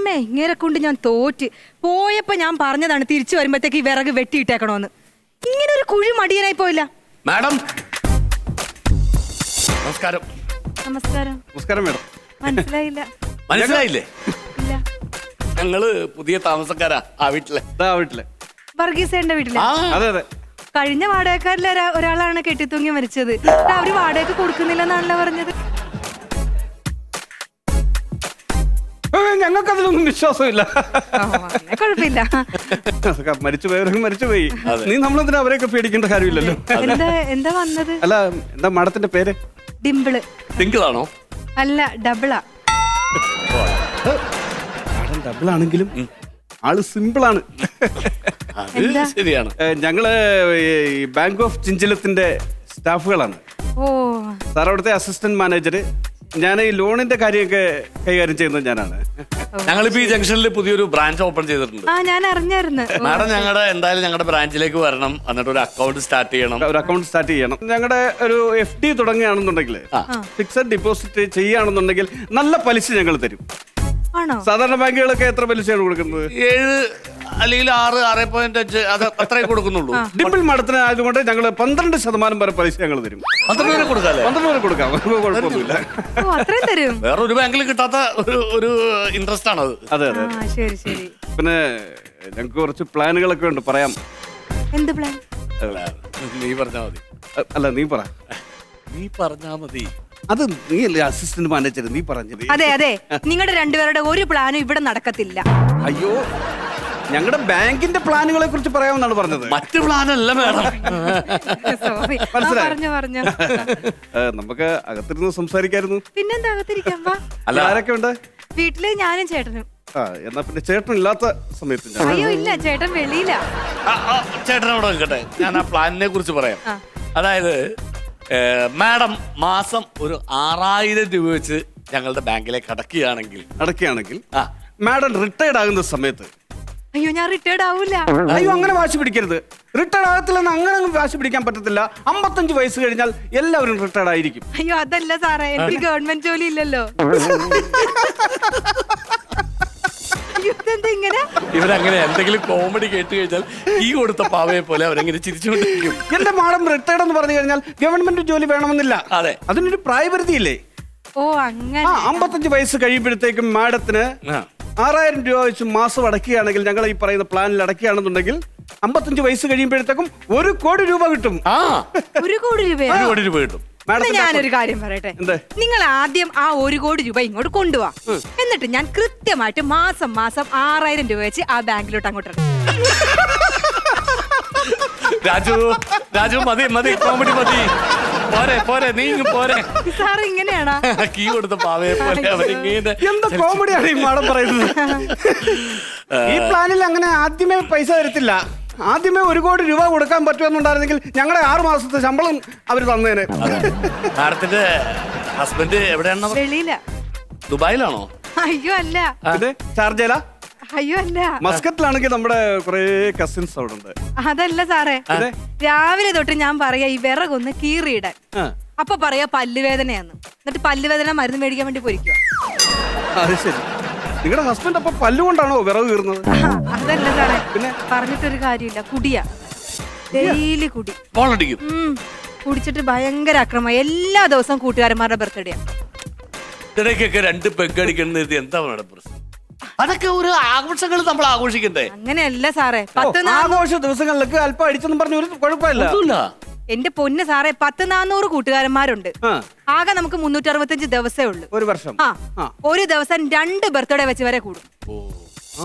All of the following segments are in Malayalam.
ദൈവമേ ഇങ്ങനെ കൊണ്ട് ഞാൻ തോറ്റ്. പോയപ്പോ ഞാൻ പറഞ്ഞതാണ് തിരിച്ചു വരുമ്പോഴത്തേക്ക് ഈ വിറക് വെട്ടിയിട്ടേക്കണോന്ന്. ഇങ്ങനെ ഒരു കുഴി മടിയനായി പോയില്ല. മാഡം. നമസ്കാരം. നമസ്കാരം. നമസ്കാരം മാഡം. മനസ്സിലായില്ല. മനസ്സിലായില്ലേ? ഇല്ല. ഞങ്ങൾ പുതിയ താമസക്കാരാ ആ വീട്ടിലെ. ഇതാ വീട്ടിലെ. വർഗീസേന്റെ വീട്ടിൽ. ആ. അതെ അതെ. കഴിഞ്ഞ വാടകക്കാരിൽ ഒരാ- ഒരാളാണ് കെട്ടിത്തൂങ്ങി മരിച്ചത്. അവർ വാടക കൊടുക്കുന്നില്ലെന്നാണല്ലോ പറഞ്ഞത്. ഞങ്ങൾക്ക് അതിലൊന്നും വിശ്വാസമില്ല കുഴപ്പമില്ല. മരിച്ചു പോയവരും മരിച്ചു പോയി അതെ. നീ നമ്മളെന്തിനാ അവരെയൊക്കെ പേടിക്കേണ്ട കാര്യമില്ലല്ലോ? എന്താ എന്താ വന്നത്? അല്ല എന്താ മാഡത്തിന്റെ പേര്? ഡിംപിൾ സിംഗിളാണോ അല്ല ഡബിളാ. ഡബിൾ ആണെങ്കിലും ആൾ സിമ്പിൾ ആണ് അത് ശരിയാണ്. ഞങ്ങൾ ബാങ്ക് ഓഫ് ചിഞ്ചിലത്തിന്റെ സ്റ്റാഫുകളാണ്. ഓ. സാർ അവിടുത്തെ അസിസ്റ്റന്റ് മാനേജർ ഞാൻ ഈ ലോണിന്റെ കാര്യമൊക്കെ കൈകാര്യം ചെയ്യുന്നത് ഞാനാണ്. ഞങ്ങളിപ്പോ ഈ ജംഗ്ഷനിൽ പുതിയൊരു ബ്രാഞ്ച് ഓപ്പൺ ചെയ്തിട്ടുണ്ട്. ആ ഞാൻ അറിഞ്ഞായിരുന്നു. മാഡം ഞങ്ങളുടെ എന്തായാലും ഞങ്ങളുടെ ബ്രാഞ്ചിലേക്ക് വരണം. എന്നിട്ട് ഒരു അക്കൗണ്ട് സ്റ്റാർട്ട് ചെയ്യണം. ഒരു അക്കൗണ്ട് സ്റ്റാർട്ട് ചെയ്യണം. ഞങ്ങളുടെ ഒരു എഫ് ഡി തുടങ്ങുകയാണെന്നുണ്ടെങ്കിൽ ഫിക്സഡ് ഡിപ്പോസിറ്റ് ചെയ്യുകയാണെന്നുണ്ടെങ്കിൽ നല്ല പലിശ ഞങ്ങൾ തരും. ആണോ? സാധാരണ ബാങ്കുകളൊക്കെ എത്ര പലിശയാണ് കൊടുക്കുന്നത്? ഏഴ് അല്ലെങ്കിൽ ആറ് ആറ് പോയിന്റ് അഞ്ച് അത് അത്രേ കൊടുക്കുന്നുള്ളൂ. ഡിമ്പിൾ മഠത്തിന് ആയതുകൊണ്ട് ഞങ്ങൾ പന്ത്രണ്ട് ശതമാനം വരെ പലിശ ഞങ്ങൾ തരും. പന്ത്രണ്ട് വരെ കൊടുക്കാല്ലേ പന്ത്രണ്ട് വരെ കൊടുക്കാം. കുഴപ്പമൊന്നുമില്ല. ഓ അത്രയും തരും? വേറെ ഒരു ബാങ്കിൽ കിട്ടാത്ത ഒരു ഒരു ഇൻട്രസ്റ്റ് ആണ് അത്. അതെ അതെ ആ ശരി ശരി. പിന്നെ ഞങ്ങൾക്ക് കുറച്ച് പ്ലാനുകളൊക്കെ ഉണ്ട് പറയാം. എന്ത് പ്ലാൻ? നീ പറഞ്ഞാ മതി. അ- അല്ല നീ പറ. നീ പറഞ്ഞാ മതി. അത് നീ അല്ലേ അസിസ്റ്റന്റ് മാനേജർ നീ പറഞ്ഞത്. അതെ അതെ. നിങ്ങളുടെ രണ്ടുപേരുടെ ഒരു പ്ലാനും ഇവിടെ നടക്കത്തില്ല. അയ്യോ. ഞങ്ങളുടെ ബാങ്കിന്റെ പ്ലാനുകളെ കുറിച്ച് പറയാമെന്നാണ് പറഞ്ഞത്. മറ്റു പ്ലാനല്ല മേഡം. സോറി. മനസ്സിലായോ? പറഞ്ഞു പറഞ്ഞു. ഏ, നമുക്ക് അകത്തിരുന്ന് സംസാരിക്കായിരുന്നു. പിന്നെന്താ അകത്തിരിക്കാം വാ. അല്ല. ആരൊക്കെ ഉണ്ട് വീട്ടിൽ ഞാനും ചേട്ടനും. ആ എന്നാ പിന്നെ ചേട്ടൻ ഇല്ലാത്ത സമയത്ത് ഞാൻ അയ്യോ ഇല്ല ചേട്ടൻ വെളിയില. ആ, ആ, അവിടെ നിൽക്കട്ടെ. ഞാൻ ആ പ്ലാനിനെ കുറിച്ച് പറയാം. ആ. അതായത് മാഡം മാസം ഒരു ആറായിരം രൂപ വെച്ച് ഞങ്ങളുടെ ബാങ്കിലേക്ക് അടക്കുകയാണെങ്കിൽ അടക്കുകയാണെങ്കിൽ ആ. മാഡം റിട്ടയർഡ് ആകുന്ന സമയത്ത് അയ്യോ ഞാൻ റിട്ടയർഡ് ആവൂല. അയ്യോ അങ്ങനെ വാശി പിടിക്കരുത്. റിട്ടയർഡ് ആകത്തില്ലെന്ന് അങ്ങനെ അങ്ങ് വാശി പിടിക്കാൻ പറ്റത്തില്ല. അമ്പത്തഞ്ച് വയസ്സ് കഴിഞ്ഞാൽ എല്ലാവരും റിട്ടയർഡ് ആയിരിക്കും. അയ്യോ അതല്ല സാറേ എനിക്ക് ഗവൺമെന്റ് ജോലി ഇല്ലല്ലോ. ഇവരങ്ങനെ എന്തെങ്കിലും കോമഡി കേട്ട് കഴിഞ്ഞാൽ ഈ കൊടുത്ത പാവയെ പോലെ അവരങ്ങനെ ചിരിച്ചുകൊണ്ടിരിക്കും. എന്റെ മാഡം റിട്ടയർഡ് എന്ന് പറഞ്ഞു കഴിഞ്ഞാൽ ഗവൺമെന്റ് ജോലി വേണമെന്നില്ല. അതെ. അതിനൊരു പ്രായപരിധിയില്ലേ? ഓ അങ്ങനെ. അമ്പത്തഞ്ച് വയസ്സ് കഴിയുമ്പോഴത്തേക്കും മാഡത്തിന്. ആറായിരം രൂപ വെച്ച് മാസം അടക്കുകയാണെങ്കിൽ ഞങ്ങൾ ഈ പറയുന്ന പ്ലാനിൽ അടക്കുകയാണെന്നുണ്ടെങ്കിൽ അമ്പത്തഞ്ച് വയസ്സ് കഴിയുമ്പോഴത്തേക്കും ഒരു കോടി രൂപ കിട്ടും. ആ. ഒരു കോടി രൂപ ഒരു കോടി രൂപ കിട്ടും. എന്നാ മാഡത്തിന്റെ ഞാനൊരു കാര്യം പറയട്ടെ. എന്ത്? നിങ്ങൾ ആദ്യം ആ ഒരു കോടി രൂപ ഇങ്ങോട്ട് കൊണ്ടുപോവാ എന്നിട്ട് ഞാൻ കൃത്യമായിട്ട് മാസം മാസം ആറായിരം രൂപ വെച്ച് ആ ബാങ്കിലോട്ട് അങ്ങോട്ട് ഇടും. രാജു രാജു മതി മതി. കോമഡി മതി. പോരെ പോരെ നീ പോരെ. സാർ ഇങ്ങനെയാണോ? കീ കൊടുത്ത പാവയെ പോലെ അവരിങ്ങനെ എന്താ കോമഡിയാണ് ഈ മാഡം പറയുന്നത്? ഈ പ്ലാനിൽ അങ്ങനെ ആദ്യമേ പൈസ തരത്തില്ല. ആദ്യമേ ഒരു കോടി രൂപ കൊടുക്കാൻ പറ്റുമെന്നുണ്ടായിരുന്നെങ്കിൽ ഞങ്ങളുടെ ആറു മാസത്തെ ശമ്പളം അവർ തന്നേനെ. മാഡത്തിന്റെ ഹസ്ബൻഡ് എവിടെയാണ് വെളിയില. ദുബായിലാണോ? അയ്യോ അല്ല. ചാർജ് ഷാർജയില അയ്യോ അല്ല മസ്കറ്റിലാണെങ്കിൽ നമ്മുടെ കുറെ കസിൻസ് അവിടെ ഉണ്ട് അതല്ല സാറേ രാവിലെ തൊട്ട് ഞാൻ പറയാ ഈ വിറകൊന്ന് കീറിയിടാൻ. അപ്പൊ പറയാ പല്ലുവേദനയാന്ന്. എന്നിട്ട് പല്ലുവേദന മരുന്ന് മേടിക്കാൻ വേണ്ടി പോയിരിക്കുക അത് ശരി. നിങ്ങളുടെ ഹസ്ബൻഡ് അപ്പൊ പല്ലുകൊണ്ടാണോ വിറവ് കീറുന്നത്? അതല്ല സാറേ പിന്നെ? പറഞ്ഞിട്ടൊരു കാര്യമില്ല. കുടിയാ. ഡെയിലി കുടി. ബോളടിക്കും ഉം. കുടിച്ചിട്ട് ഭയങ്കര അക്രമം എല്ലാ ദിവസവും കൂട്ടുകാരന്മാരുടെ ബർത്ത്ഡേ ഇടയ്ക്കൊക്കെ രണ്ട് പെഗ് അടിക്കണം എന്താ പ്രശ്നം? അതൊക്കെ ഒരു ആഘോഷങ്ങൾ നമ്മൾ ആഘോഷിക്കണ്ടേ അങ്ങനെയല്ല സാറേ. പത്ത് നാ- ആഘോഷ ദിവസങ്ങളിലൊക്കെ അല്പം അടിച്ചെന്നും പറഞ്ഞ ഒരു കുഴപ്പമില്ല. ഒന്നുമില്ല. എന്റെ പൊന്ന് സാറേ പത്ത് നാനൂറ് കൂട്ടുകാരന്മാരുണ്ട്. ആ. ആകെ നമുക്ക് മുന്നൂറ്റി അറുപത്തഞ്ച് ദിവസമേ ഉള്ളൂ. ഒരു വർഷം. ആ. ആ. ഒരു ദിവസം രണ്ട് ബർത്ത്ഡേ വെച്ച് വരെ കൂടും.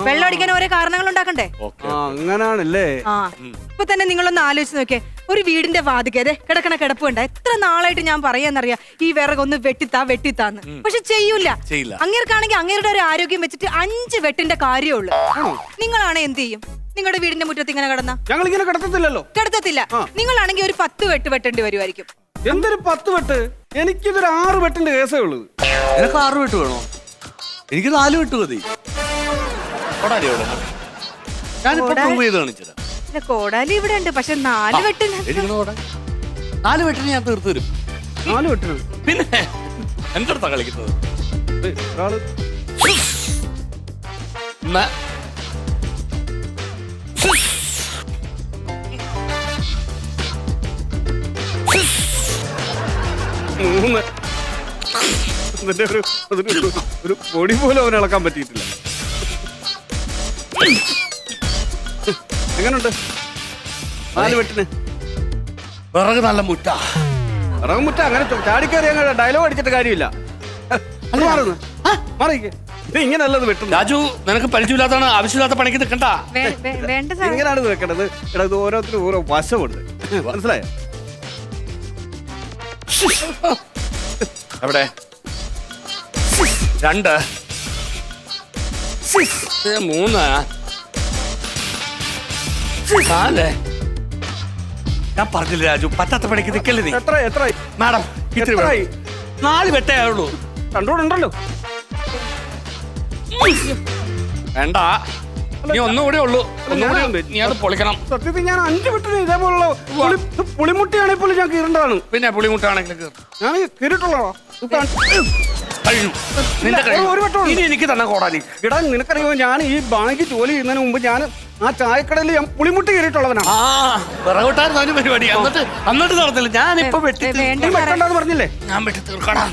വെള്ളം അടിക്കാൻ ഓരോ കാരണങ്ങൾ ഉണ്ടാക്കണ്ടേ? ആ അങ്ങനാണല്ലേ? ആ. ഇപ്പൊ തന്നെ നിങ്ങളൊന്ന് ആലോചിച്ച് നോക്കിയേ. ഒരു വീടിന്റെ വാതിക്കെ അതെ കിടക്കണ കിടപ്പുണ്ട് എത്ര നാളായിട്ട് ഞാൻ പറയാന്നറിയാ ഈ വിറകൊന്ന് വെട്ടിത്താ വെട്ടിത്താന്ന്. പക്ഷെ ചെയ്യൂല. ചെയ്യില്ല. അങ്ങേർക്കാണെങ്കിൽ അങ്ങേരുടെ ഒരു ആരോഗ്യം വെച്ചിട്ട് അഞ്ച് വെട്ടിന്റെ കാര്യമുള്ളൂ നിങ്ങളാണ് എന്ത് ചെയ്യും? നിങ്ങളുടെ വീടിന്റെ മുറ്റത്ത് ഇങ്ങനെ കിടന്ന? ഞങ്ങൾ ഇങ്ങനെ കിടത്തത്തില്ലല്ലോ. കിടത്തത്തില്ല. നിങ്ങളാണെങ്കിൽ ഒരു പത്ത് വെട്ട് വെട്ടേണ്ടി വരുമായിരിക്കും എന്തൊരു പത്ത് വെട്ട്? എനിക്കിതൊരു ആറ് വെട്ടിന്റെ കേസേ ഉള്ളൂ. നിനക്ക് ആറ് വെട്ട് വേണോ? എനിക്ക് നാല് വെട്ട് മതി. കൊടാലി എവിടെ ഞാനിപ്പോ പ്രൂവ് ചെയ്ത് കാണിച്ചത് ഇല്ല, കോടാലി ഇവിടെ ഉണ്ട് പക്ഷെ നാല് വെട്ടിന് നാല് വെട്ടിന് ഞാൻ തീർത്തു തരും. നാല് വെട്ടിന്? പിന്നെ എന്റെ അടുത്താ കളിക്കുന്നത് ഒരാൾ. മൂന്ന് അതിന്റെ ഒരു അതിന് ഒരു- ഒരു പൊടി പോലും അവന് ഇളക്കാൻ പറ്റിയിട്ടില്ല. എങ്ങനുണ്ട്? നാല് വെട്ടിന്. വിറക് നല്ല മുറ്റ ഇറങ്ങുമുറ്റ അങ്ങനെ ചാടിക്കയറി അങ്ങനെ ഡയലോഗ് അടിച്ചിട്ട് കാര്യമില്ല. അത് മാറുന്നു മാറിക്കേ. ഇത് ഇങ്ങനെയല്ലത് വെട്ടുന്നത്. രാജു നിനക്ക് പരിചയമില്ലാത്തതാണ് ആവശ്യമില്ലാത്ത പണിക്ക് നിൽക്കണ്ട. ഇങ്ങനെയാണ് ഇത് വെക്കേണ്ടത് എടാ ഇത് ഓരോരുത്തരും ഓരോ വശമുണ്ട്. മനസ്സിലായോ? എവിടെ രണ്ട്. മൂന്ന് നാല് ഞാൻ പറഞ്ഞില്ല രാജു? പറ്റാത്ത പണിക്ക് നിൽക്കല്ലേ നീ? എത്ര എത്ര മാഡം ഇത്തിരി വേണം. നാല് വേണ്ട. നീ ഒന്നുകൂടെ ഉള്ളൂ. ഒന്നുകൂടി നീ അത് പൊളിക്കണം. സത്യത്തിൽ ഞാൻ അഞ്ച് വെട്ടിന് ഇതേപോലുള്ള പുളി പുളിമുട്ടിയാണെങ്കിൽ പോലും ഞാൻ കീറേണ്ടതാണ്. പിന്നെ പുളിമുട്ടാണെങ്കിലും കീറും. ഞാൻ കഴിഞ്ഞു നിന്റെ ഒരു- ഒരു വട്ടം കഴിഞ്ഞു ഇനി എനിക്ക് തന്നെ കോടാലി. ഇടാ നിനക്കറിയോ ഞാൻ ഈ ബാങ്കിൽ ജോലി ചെയ്യുന്നതിന് മുമ്പ് ഞാൻ ആ ചായക്കടയിൽ ഞാൻ പുളിമുട്ട് കയറിയിട്ടുള്ളവനാണ്. ആ വിറകൊട്ടായിരുന്നു അതിന് പരിപാടി. എന്നിട്ട് എന്നിട്ട് വെട്ടി തീർ- വേണ്ട നീ പറഞ്ഞില്ലേ? ഞാൻ വെട്ടി തീർക്കണം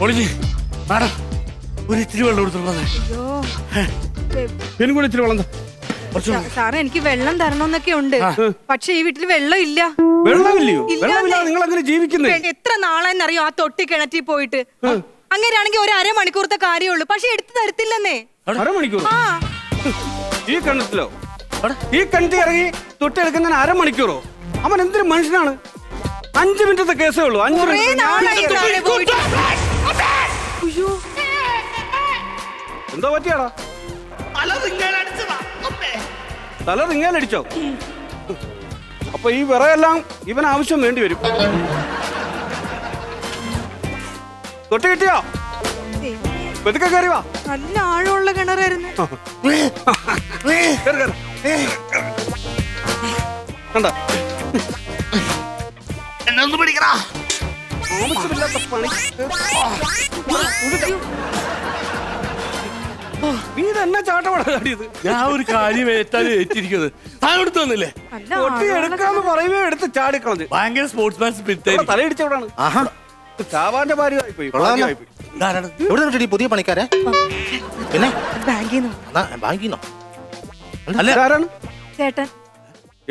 ഒളിഞ്ഞ്. മാഡം ഒരു ഇത്തിരി വെള്ളം എടുത്തുള്ളത് അയ്യോ. ഇച്ചിരി എനിക്ക് വെള്ളം തരണമെന്നൊക്കെ ഉണ്ട്. പക്ഷെ ഈ വീട്ടിൽ വെള്ളം ഇല്ല. വെള്ളമില്ലയോ. വെള്ളമില്ലാതെ നിങ്ങൾ അങ്ങനെ ജീവിക്കുന്നേ? എത്ര നാളെന്നറിയോ ആ തൊട്ടി കിണറ്റിൽ പോയിട്ട്? അങ്ങനെയാണെങ്കിൽ ഒരു അരമണിക്കൂറത്തെ കാര്യമുള്ളൂ പക്ഷെ എടുത്തു തരത്തില്ലെന്നേ. അരമണിക്കൂർ? ആ. ഈ കിണറ്റിലോ? ഈ കിണറ്റിൽ ഇറങ്ങി തൊട്ടെടുക്കുന്നതിന് അരമണിക്കൂറോ? അവൻ എന്തൊരു മനുഷ്യനാണ്? അഞ്ചു മിനിറ്റത്തെ കേസേ ഉള്ളൂ. അഞ്ചു മിനിറ്റ്. എന്തോ പറ്റിയാടാ? തല റിങ്ങാലടിച്ചോ അപ്പൊ ഈ വിറയെല്ലാം ഇവൻ ആവശ്യം വേണ്ടി വരും. തൊട്ട് കിട്ടിയോ? വെതുക്കെ കയറി വാ. നല്ല ആഴമുള്ള കിണറായിരുന്നു. കേറ്, കേറ്. കണ്ടോ? ആവശ്യമില്ലാത്ത പണി. നീ തന്നെ ചാട്ടമാണ് കാട്ടിയത് ഞാൻ ഒരു കാര്യം ഏറ്റാലും ഏറ്റിരിക്കുന്നത്. താൻ എടുത്തു വന്നില്ലേ? അല്ല, ആഴമുള്ള എടുക്കാന്ന് പറയുമ്പോ എടുത്ത് ചാടിക്കളഞ്ഞ്. ഭയങ്കര സ്പോർട്സ്മാൻ സ്പിരിറ്റ് ഇവിടെ തലയിടിച്ച ആഹാ. ചാവാന്റെ ഭാര്യയായി പോയി കൊള്ളാമല്ലോ. ഭാര്യയായി പോയി. എവിടെ നിന്നിട്ട് പുതിയ പണിക്കാരെ? പിന്നെ? ബാങ്കിൽ നിന്ന് എന്നാ ബാങ്കിന്നോ? അല്ല. ഇതാരാണ് ചേട്ടൻ.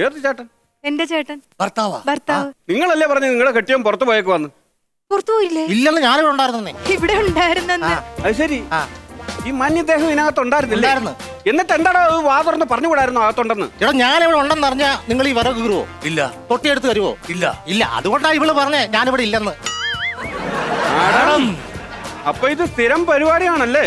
ഏത് ചേട്ടൻ? എന്റെ ചേട്ടൻ. ഭർത്താവാ. ഭർത്താവ്. നിങ്ങളല്ലേ പറഞ്ഞു നിങ്ങളെ കെട്ടിയവൻ പുറത്തു പോയേക്ക് വന്ന് പുറത്തു പോയില്ലേ? ഇല്ലെന്ന് ഞാനിവിടെ ഉണ്ടായിരുന്നേ. ഇവിടെ ഉണ്ടായിരുന്നെന്ന്. അത് ശരി. ആ. ഈ മാന്യദേഹം ഇതിനകത്ത് ഉണ്ടായിരുന്നില്ല എന്നിട്ട് എന്താടാ അത് വാ തുറന്ന് പറഞ്ഞുകൂടായിരുന്നു അകത്തുണ്ടെന്ന്? എടാ ഞാൻ ഇവിടെ ഉണ്ടെന്ന് അറിഞ്ഞാ നിങ്ങൾ ഈ വര കീറുവോ? ഇല്ല. തൊട്ടിയെടുത്ത് തരുവോ ഇല്ല. ഇല്ല. അതുകൊണ്ടാണ് ഇവൾ പറഞ്ഞേ ഞാനിവിടെ ഇല്ലെന്ന്. അപ്പൊ ഇത് സ്ഥിരം പരിപാടിയാണല്ലേ?